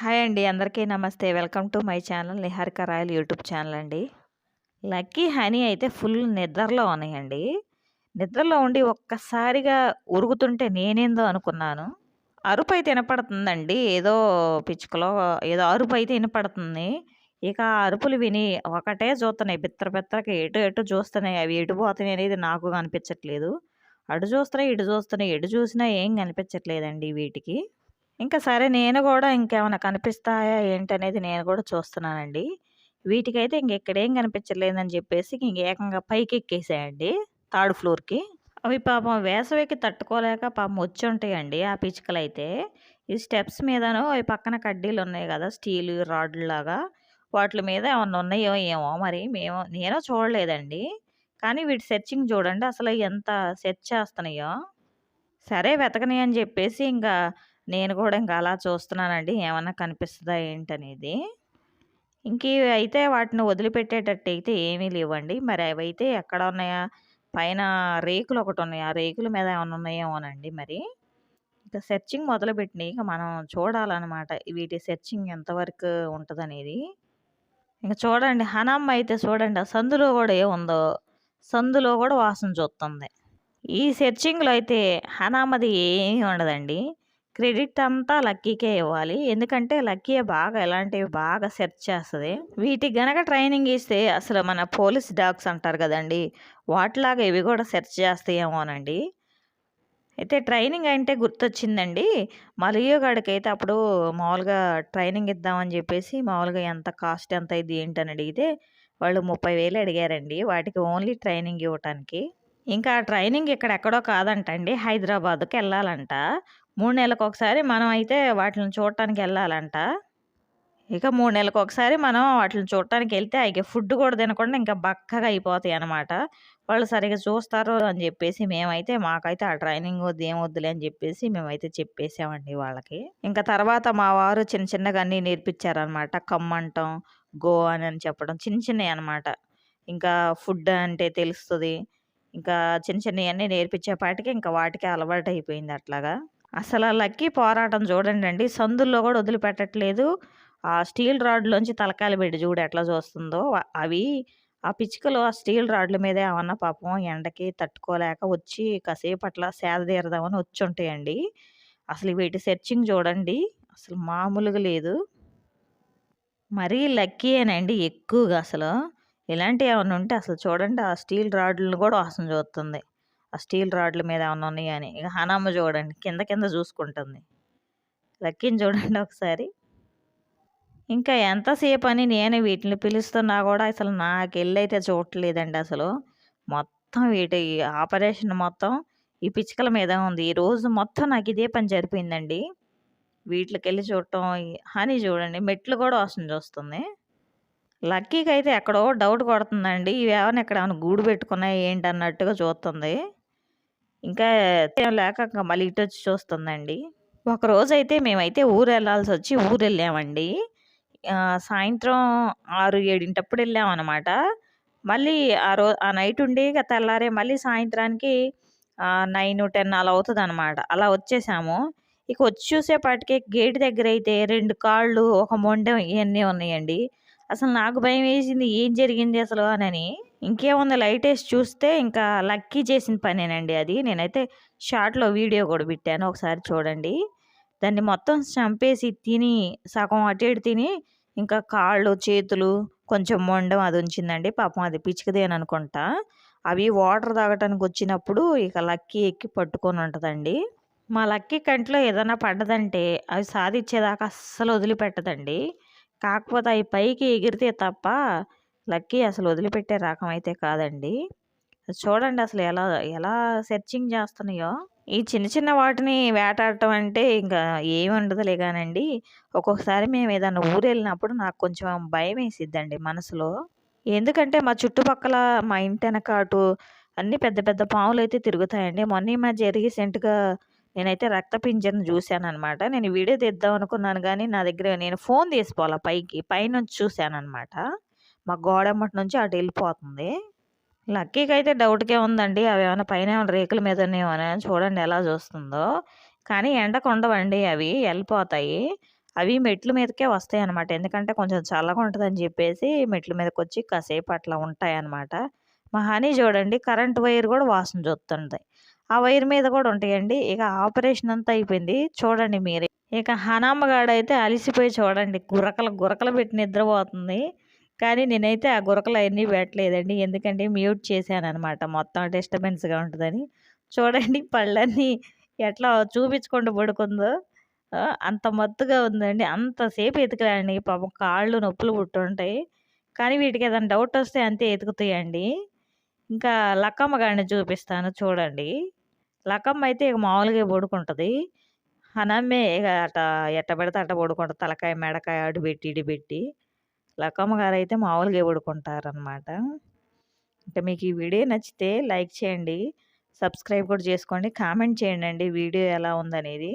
Hi అండి. అందరికీ నమస్తే. Welcome to my channel Niharika royal YouTube channel అండి. లక్కీ హనీ అయితే ఫుల్ నిద్రలో ఉన్నాయండి. నిద్రలో ఉండి ఒక్కసారిగా ఉరుగుతుంటే నేనేందో అనుకున్నాను. అరుపు అయితే వినపడుతుందండి ఏదో పిచ్చుకలో ఏదో అరుపు అయితే వినపడుతుంది ఇక ఆ అరుపులు విని ఒకటే చూస్తున్నాయి. బిత్తర బిత్తరకి ఎటు ఎటు చూస్తున్నాయి. అవి ఎటు పోతున్నాయి అనేది నాకు కనిపించట్లేదు. అటు చూస్తున్నాయి ఇటు చూస్తున్నాయి. ఎటు చూసినా ఏం కనిపించట్లేదండి వీటికి. ఇంకా సరే నేను కూడా ఇంకేమైనా కనిపిస్తాయా ఏంటనేది నేను కూడా చూస్తున్నానండి. వీటికైతే ఇంకెక్కడేం కనిపించలేదని చెప్పేసి ఇంక ఏకంగా పైకి ఎక్కేసాయండి థర్డ్ ఫ్లోర్కి. అవి పాపం వేసవికి తట్టుకోలేక పాపం వచ్చి ఉంటాయండి ఆ పిచ్చుకలు అయితే ఈ స్టెప్స్ మీదనో అవి పక్కన కడ్డీలు ఉన్నాయి కదా స్టీలు రాడ్లు లాగా. వాటి మీద ఏమన్నా ఉన్నాయో ఏమో మరి మేము నేను చూడలేదండి. కానీ వీటి సెర్చింగ్ చూడండి అసలు ఎంత సెర్చ్ చేస్తున్నాయో. సరే వెతకని అని చెప్పేసి ఇంకా నేను కూడా ఇంకా అలా చూస్తున్నానండి. ఏమన్నా కనిపిస్తుందా ఏంటనేది. ఇంక ఇవి అయితే వాటిని వదిలిపెట్టేటట్టు అయితే ఏమీ లేవండి. మరి అవి అయితే ఎక్కడ ఉన్నాయా? పైన రేకులు ఒకటి ఉన్నాయి. ఆ రేకుల మీద ఏమైనా ఉన్నాయేమోనండి మరి. ఇంకా సెర్చింగ్ మొదలుపెట్టినాయి. ఇక మనం చూడాలన్నమాట వీటి సెర్చింగ్ ఎంతవరకు ఉంటుందనేది. ఇంకా చూడండి. హనమ్మ అయితే చూడండి. ఆ సందులో కూడా ఏముందో? సందులో కూడా వాసన చూస్తుంది ఈ సెర్చింగ్లో అయితే హనామది ఏమీ ఉండదండి. క్రెడిట్ అంతా లక్కీకే ఇవ్వాలి. ఎందుకంటే లక్కీ బాగా ఎలాంటివి బాగా సెర్చ్ చేస్తుంది. వీటికి గనక ట్రైనింగ్ ఇస్తే అసలు మన పోలీస్ డాగ్స్ అంటారు కదండి వాటిలాగా ఇవి కూడా సెర్చ్ చేస్తాయేమోనండి. అయితే ట్రైనింగ్ అంటే గుర్తొచ్చిందండి. మలియో అయితే అప్పుడు మామూలుగా ట్రైనింగ్ ఇద్దామని చెప్పేసి మామూలుగా ఎంత కాస్ట్ ఎంత ఇది ఏంటని అడిగితే వాళ్ళు ముప్పై వేలు అడిగారండి. వాటికి ఓన్లీ ట్రైనింగ్ ఇవ్వటానికి. ఇంకా ట్రైనింగ్ ఇక్కడ ఎక్కడో కాదంటండి. హైదరాబాద్కి వెళ్ళాలంట మూడు నెలలకు ఒకసారి మనం అయితే వాటిని చూడటానికి వెళ్ళాలంట. ఇక మూడు నెలలకు ఒకసారి మనం వాటిని చూడటానికి వెళ్తే అవి ఫుడ్ కూడా తినకుండా ఇంకా బక్కగా అయిపోతాయి అనమాట వాళ్ళు సరిగ్గా చూస్తారు అని చెప్పేసి మేమైతే మాకైతే ఆ ట్రైనింగ్ వద్దు ఏం వద్దులే అని చెప్పేసి మేమైతే చెప్పేసామండి వాళ్ళకి. ఇంకా తర్వాత మా వారు చిన్న చిన్నగా అన్నీ నేర్పించారనమాట కమ్మంటం గో అని అని చెప్పడం చిన్న చిన్నవి అనమాట ఇంకా ఫుడ్ అంటే తెలుస్తుంది. ఇంకా చిన్న చిన్నవి అన్నీ నేర్పించేపాటికి ఇంకా వాటికి అలవాటు అయిపోయింది అట్లాగా. అసలు ఆ లక్కీ పోరాటం చూడండి అండి సందుల్లో కూడా వదిలిపెట్టట్లేదు. ఆ స్టీల్ రాడ్లోంచి తలకాయలు పెట్టి చూడు ఎట్లా చూస్తుందో. అవి ఆ పిచ్చుకలు ఆ స్టీల్ రాడ్ల మీద ఏమన్నా పాపం ఎండకి తట్టుకోలేక వచ్చి కాసేపు అట్లా సేద తీరదామని వచ్చి ఉంటాయండి అసలు వీటి సెర్చింగ్ చూడండి. అసలు మామూలుగా లేదు. మరీ లక్కీయేనండి ఎక్కువగా అసలు. ఇలాంటివి ఏమైనా ఉంటే అసలు చూడండి. ఆ స్టీల్ రాడ్లను కూడా వాసన చూస్తుంది. ఆ స్టీల్ రాడ్ల మీద ఏమైనా ఉన్నాయని ఇక హనమ్మ చూడండి కింద కింద చూసుకుంటుంది. లక్కీని చూడండి ఒకసారి. ఇంకా ఎంతసేపు అని నేను వీటిని పిలుస్తున్నా కూడా అసలు నాకు వెళ్ళైతే చూడట్లేదండి అసలు. మొత్తం వీటి ఆపరేషన్ మొత్తం ఈ పిచ్చుకల మీద ఉంది. ఈ రోజు మొత్తం నాకు ఇదే పని జరిపోయిందండి వీటికి వెళ్ళి చూడటం హనీ చూడండి మెట్లు కూడా వస్తుంది చూస్తుంది. లక్కీకి అయితే ఎక్కడో డౌట్ కొడుతుందండి. ఇవి ఏమైనా ఎక్కడ ఏమైనా గూడు పెట్టుకున్నాయి ఏంటి అన్నట్టుగా చూస్తుంది. ఇంకా లేక ఇంకా మళ్ళీ ఇటు వచ్చి చూస్తుందండి. ఒకరోజైతే మేమైతే ఊరు వెళ్ళాల్సి వచ్చి ఊరు వెళ్ళామండి సాయంత్రం ఆరు ఏడింటప్పుడు వెళ్ళామన్నమాట. మళ్ళీ ఆ రో ఆ నైట్ ఉండి తెల్లారే మళ్ళీ సాయంత్రానికి నైన్ టెన్ అలా అవుతుంది అనమాట అలా వచ్చేసాము. ఇక వచ్చి చూసేపాటికి గేట్ దగ్గర అయితే రెండు కాళ్ళు ఒక మొండెం ఇవన్నీ ఉన్నాయండి. అసలు నాకు భయం వేసింది ఏం జరిగింది అసలు అని. ఇంకేముంది లైట్ వేసి చూస్తే ఇంకా లక్కీ చేసిన పనేనండి అది. నేనైతే షార్ట్లో వీడియో కూడా పెట్టాను ఒకసారి చూడండి. దాన్ని మొత్తం చంపేసి తిని సగం అటు ఇటు తిని ఇంకా కాళ్ళు చేతులు కొంచెం మొండం అది ఉంచిందండి. పాపం అది పిచ్చికదేని అనుకుంటా. అవి వాటర్ తాగటానికి వచ్చినప్పుడు ఇక లక్కీ ఎక్కి పట్టుకొని ఉంటుందండి. మా లక్కీ కంట్లో ఏదైనా పడ్డదంటే అవి సాధించేదాకా అస్సలు వదిలిపెట్టదండి. కాకపోతే అవి పైకి ఎగిరితే తప్ప లక్కీ అసలు వదిలిపెట్టే రకం అయితే కాదండి. చూడండి అసలు ఎలా ఎలా సెర్చింగ్ చేస్తున్నాయో. ఈ చిన్న చిన్న వాటిని వేటాడటం అంటే ఇంకా ఏమి ఉండదులే కానండి. ఒక్కొక్కసారి మేము ఏదైనా ఊరు వెళ్ళినప్పుడు నాకు కొంచెం భయం వేసిద్దండి మనసులో. ఎందుకంటే మా చుట్టుపక్కల మా ఇంటి వెనక అటు అన్ని పెద్ద పెద్ద పాములు అయితే తిరుగుతాయండి. మొన్న మా మధ్య రీసెంట్గా నేనైతే రక్తపింజరను చూశాను అనమాట నేను వీడియో తీద్దాం అనుకున్నాను కానీ నా దగ్గర నేను ఫోన్ తీసుకోవాలా పైకి పైనుంచి చూశాను అనమాట మా గోడమ్మటి నుంచి అటు వెళ్ళిపోతుంది లక్కీకి అయితే డౌట్కే ఉందండి అవి ఏమైనా పైన ఏమైనా రేకుల మీద ఉన్నాయేమో చూడండి ఎలా చూస్తుందో కానీ ఎండకు ఉండవండి అవి వెళ్ళిపోతాయి అవి మెట్ల మీదకే వస్తాయి అనమాట ఎందుకంటే కొంచెం చల్లగా ఉంటుందని చెప్పేసి మెట్ల మీదకొచ్చి కాసేపు అట్లా ఉంటాయన్నమాట. మా హనీ చూడండి కరెంట్ వైర్ కూడా వాసన చూస్తుంది. ఆ వైర్ మీద కూడా ఉంటాయండి. ఇక ఆపరేషన్ అంతా అయిపోయింది. చూడండి మీరే. ఇక హనామ్మగాడైతే అలిసిపోయి చూడండి గురకలు గురకలు పెట్టి నిద్రపోతుంది. కానీ నేనైతే ఆ గురకలు అయన్నీ పెట్టలేదండి. ఎందుకంటే మ్యూట్ చేశాను అనమాట మొత్తం డిస్టర్బెన్స్‌గా ఉంటుందని చూడండి పళ్ళన్నీ ఎట్లా చూపించకుండా పడుకుందో. అంత మత్తుగా ఉందండి. అంతసేపు ఎతకలేండి పాపం కాళ్ళు నొప్పులు పుట్టుంటాయి. కానీ వీటికి ఏదైనా డౌట్ వస్తే అంతే ఎతుకుతాయండి. ఇంకా లక్కమ్మ గారిని చూపిస్తాను చూడండి. లక్కమ్మ అయితే ఇక మామూలుగా పడుకుంటుంది హనమ్మే ఇక అట్ట ఎట్ట పెడితే అట్ట పడుకుంటుంది తలకాయ, మెడకాయ అటు పెట్టి, ఇటు పెట్టి. లక్కమ్మ గారు అయితే మామూలుగా పడుకుంటారనమాట. ఇంకా మీకు ఈ వీడియో నచ్చితే లైక్ చేయండి. సబ్స్క్రైబ్ కూడా చేసుకోండి. కామెంట్ చేయండి వీడియో ఎలా ఉందనేది.